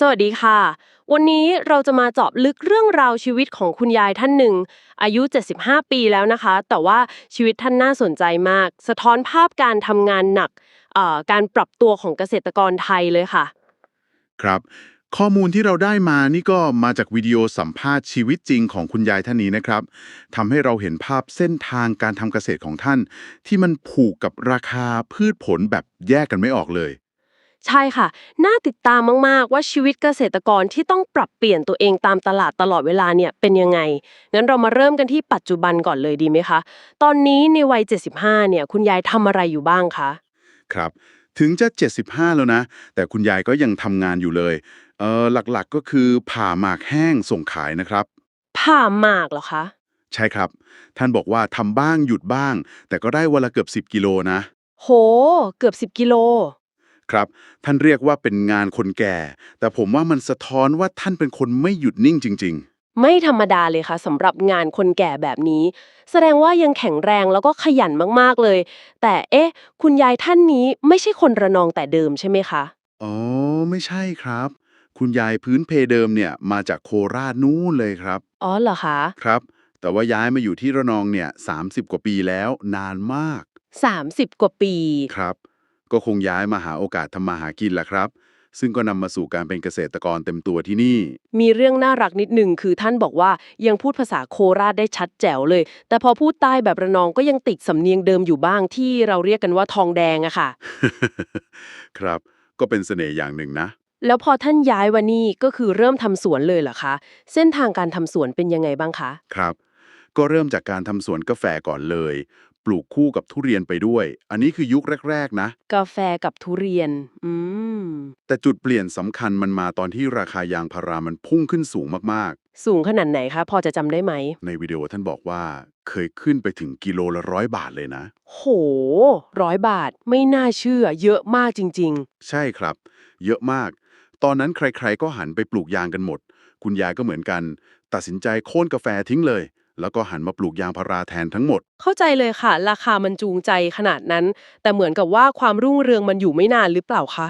สวัสดีค่ะ วันนี้เราจะมาเจาะลึกเรื่องราวชีวิตของคุณยายท่านหนึ่ง อายุ 75 ปีแล้วนะคะ แต่ว่าชีวิตท่านน่าสนใจมาก สะท้อนภาพการทำงานหนักการปรับตัวของเกษตรกรไทยเลยค่ะ ครับ ข้อมูลที่เราได้มานี่ก็มาจากวิดีโอสัมภาษณ์ชีวิตจริงของคุณยายท่านนี้นะครับทำให้เราเห็นภาพเส้นทางการทำเกษตรของท่าน ที่มันผูกกับราคาพืชผลแบบแยกกันไม่ออกเลย ใช่ค่ะ น่าติดตามมาก ๆ ว่าชีวิตเกษตรกรที่ต้องปรับเปลี่ยนตัวเองตามตลาดตลอดเวลาเนี่ยเป็นยังไง งั้นเรามาเริ่มกันที่ปัจจุบันก่อนเลยดีไหมคะ ตอนนี้ในวัย 75 เนี่ย คุณยายทำอะไรอยู่บ้างคะ ครับ ถึงจะ 75 แล้วนะ แต่คุณยายก็ยังทำงานอยู่เลย เออหลักๆก็คือผ่าหมากแห้งส่งขายนะครับ ผ่าหมากเหรอคะ ใช่ครับ ท่านบอกว่าทำบ้างหยุดบ้าง แต่ก็ได้วันละเกือบ 10 กิโลนะ โห เกือบ 10 กิโล ครับท่านเรียกว่าเป็นงานคนแก่ แต่ผมว่ามันสะท้อนว่าท่านเป็นคนไม่หยุดนิ่งจริงไม่ธรรมดาเลยค่ะสำหรับงานคนแก่แบบนี้ แสดงว่ายังแข็งแรงแล้วก็ขยันมากๆเลย แต่เอ๊ะ คุณยายท่านนี้ไม่ใช่คนระนองแต่เดิมใช่ไหมคะๆอ๋อ ไม่ใช่ครับ คุณยายพื้นเพเดิมเนี่ยมาจากโคราชนู้นเลยครับ อ๋อเหรอคะครับ แต่ว่าย้ายมาอยู่ที่ระนองเนี่ย30 กว่าปีแล้วนานมาก30 กว่าปี ครับ ก็คงย้ายมาหาโอกาสทำมาหากินแหละครับ ซึ่งก็นำมาสู่การเป็นเกษตรกรเต็มตัวที่นี่ มีเรื่องน่ารักนิดหนึ่งคือท่านบอกว่ายังพูดภาษาโคราชได้ชัดแจ๋วเลย แต่พอพูดใต้แบบระนองก็ยังติดสำเนียงเดิมอยู่บ้างที่เราเรียกกันว่าทองแดงอะค่ะ ครับ ก็เป็นเสน่ห์อย่างหนึ่งนะ แล้วพอท่านย้ายวันนี้ก็คือเริ่มทำสวนเลยเหรอคะ เส้นทางการทำสวนเป็นยังไงบ้างคะ ครับ ก็เริ่มจากการทำสวนกาแฟก่อนเลย ปลูกคู่กับทุเรียนไปด้วย อันนี้คือยุคแรก ๆ นะ กาแฟกับทุเรียน อืม แต่จุดเปลี่ยนสำคัญมันมาตอนที่ราคายางพารามันพุ่งขึ้นสูงมากสูงขนาดไหนคะ พอจะจำได้ไหม ๆ ในวิดีโอท่านบอกว่าเคยขึ้นไปถึงกิโลละร้อยบาทเลยนะ โห ร้อยบาท ไม่น่าเชื่อ เยอะมากจริง ใช่ครับ เยอะมาก ตอนนั้นใครๆก็หันไปปลูกยางกันหมด คุณยายก็เหมือนกัน ตัดสินใจโค่นกาแฟทิ้งเลย แล้วก็หันมาปลูกยางพาราแทนทั้งหมดๆเข้าใจเลยค่ะ ราคามันจูงใจขนาดนั้น แต่เหมือนกับว่าความรุ่งเรืองมันอยู่ไม่นานหรือเปล่าคะ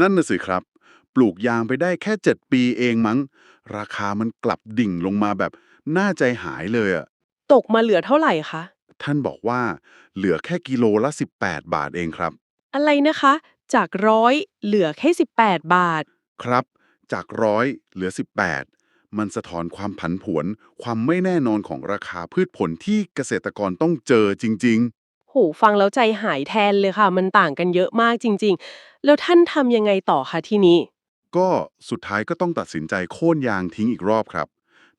นั่นน่ะสิครับ ปลูกยางไปได้แค่ 7 ปีเองมั้ง ราคามันกลับดิ่งลงมาแบบน่าใจหายเลยอะตกมาเหลือเท่าไหร่คะ ท่านบอกว่าเหลือแค่กิโลละ 18 บาทเองครับ อะไรนะคะ จากร้อยเหลือแค่ 18 บาท ครับ จากร้อยเหลือ 18 มันสะท้อนความผันผวน ความไม่แน่นอนของราคาพืชผลที่เกษตรกรต้องเจอจริง ๆ โหฟังแล้วใจหายแทนเลยค่ะ มันต่างกันเยอะมากจริง ๆ แล้วท่านทำยังไงต่อคะที่นี้ ก็สุดท้ายก็ต้องตัดสินใจโค่นยางทิ้งอีกรอบครับ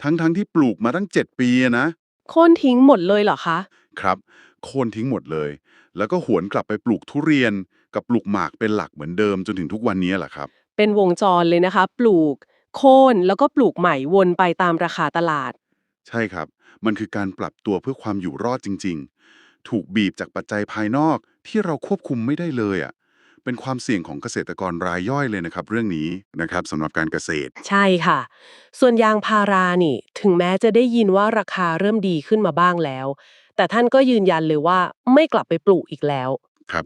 ทั้งๆทที่ปลูกมาตั้ง 7 ปีอะนะ โค่นทิ้งหมดเลยเหรอคะ ครับ โค่นทิ้งหมดเลย แล้วก็หวนกลับไปปลูกทุเรียน กับปลูกหมากเป็นหลักเหมือนเดิมจนถึงทุกวันนี้แหละครับ เป็นวงจรเลยนะคะ ปลูก โค่นแล้วก็ปลูกใหม่วนไปตามราคาตลาด ใช่ครับ มันคือการปรับตัวเพื่อความอยู่รอดจริง ๆ ถูกบีบจากปัจจัยภายนอกที่เราควบคุมไม่ได้เลยอะ เป็นความเสี่ยงของเกษตรกรรายย่อยเลยนะครับ เรื่องนี้นะครับสำหรับการเกษตร ใช่ค่ะ ส่วนยางพารานี่ ถึงแม้จะได้ยินว่าราคาเริ่มดีขึ้นมาบ้างแล้ว แต่ท่านก็ยืนยันเลยว่าไม่กลับไปปลูกอีกแล้ว ครับ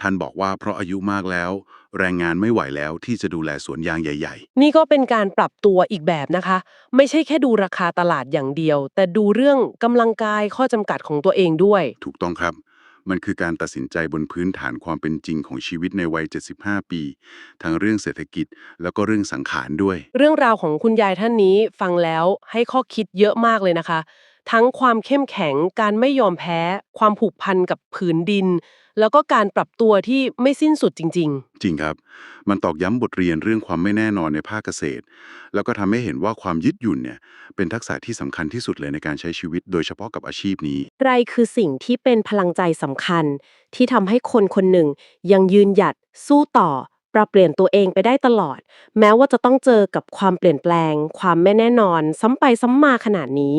ท่านบอกว่าเพราะอายุมากแล้ว แรงงานไม่ไหวแล้วที่จะดูแลสวนยางใหญ่ นี่ก็เป็นการปรับตัวอีกแบบนะคะ ไม่ใช่แค่ดูราคาตลาดอย่างเดียว แต่ดูเรื่องกำลังกายข้อจำกัดของตัวเองด้วย ๆ ถูกต้องครับ มันคือการตัดสินใจบนพื้นฐานความเป็นจริงของชีวิตในวัย 75 ปี ทั้งเรื่องเศรษฐกิจแล้วก็เรื่องสังขารด้วย เรื่องราวของคุณยายท่านนี้ฟังแล้วให้ข้อคิดเยอะมากเลยนะคะ ทั้งความเข้มแข็งการไม่ยอมแพ้ ความผูกพันกับผืนดิน แล้วก็การปรับตัวที่ไม่สิ้นสุดจริงจริงครับ มันตอกย้ำบทเรียนเรื่องความไม่แน่นอนในภาคเกษตร แล้วก็ทำให้เห็นว่าความยืดหยุ่นเนี่ยเป็นทักษะที่สำคัญที่สุดเลยในการใช้ชีวิต โดยเฉพาะกับอาชีพนี้ๆไรคือสิ่งที่เป็นพลังใจสำคัญ ที่ทำให้คนคนหนึ่งยังยืนหยัดสู้ต่อ ปรับเปลี่ยนตัวเองไปได้ตลอด แม้ว่าจะต้องเจอกับความเปลี่ยนแปลง ความไม่แน่นอน ซ้ำไปซ้ำมาขนาดนี้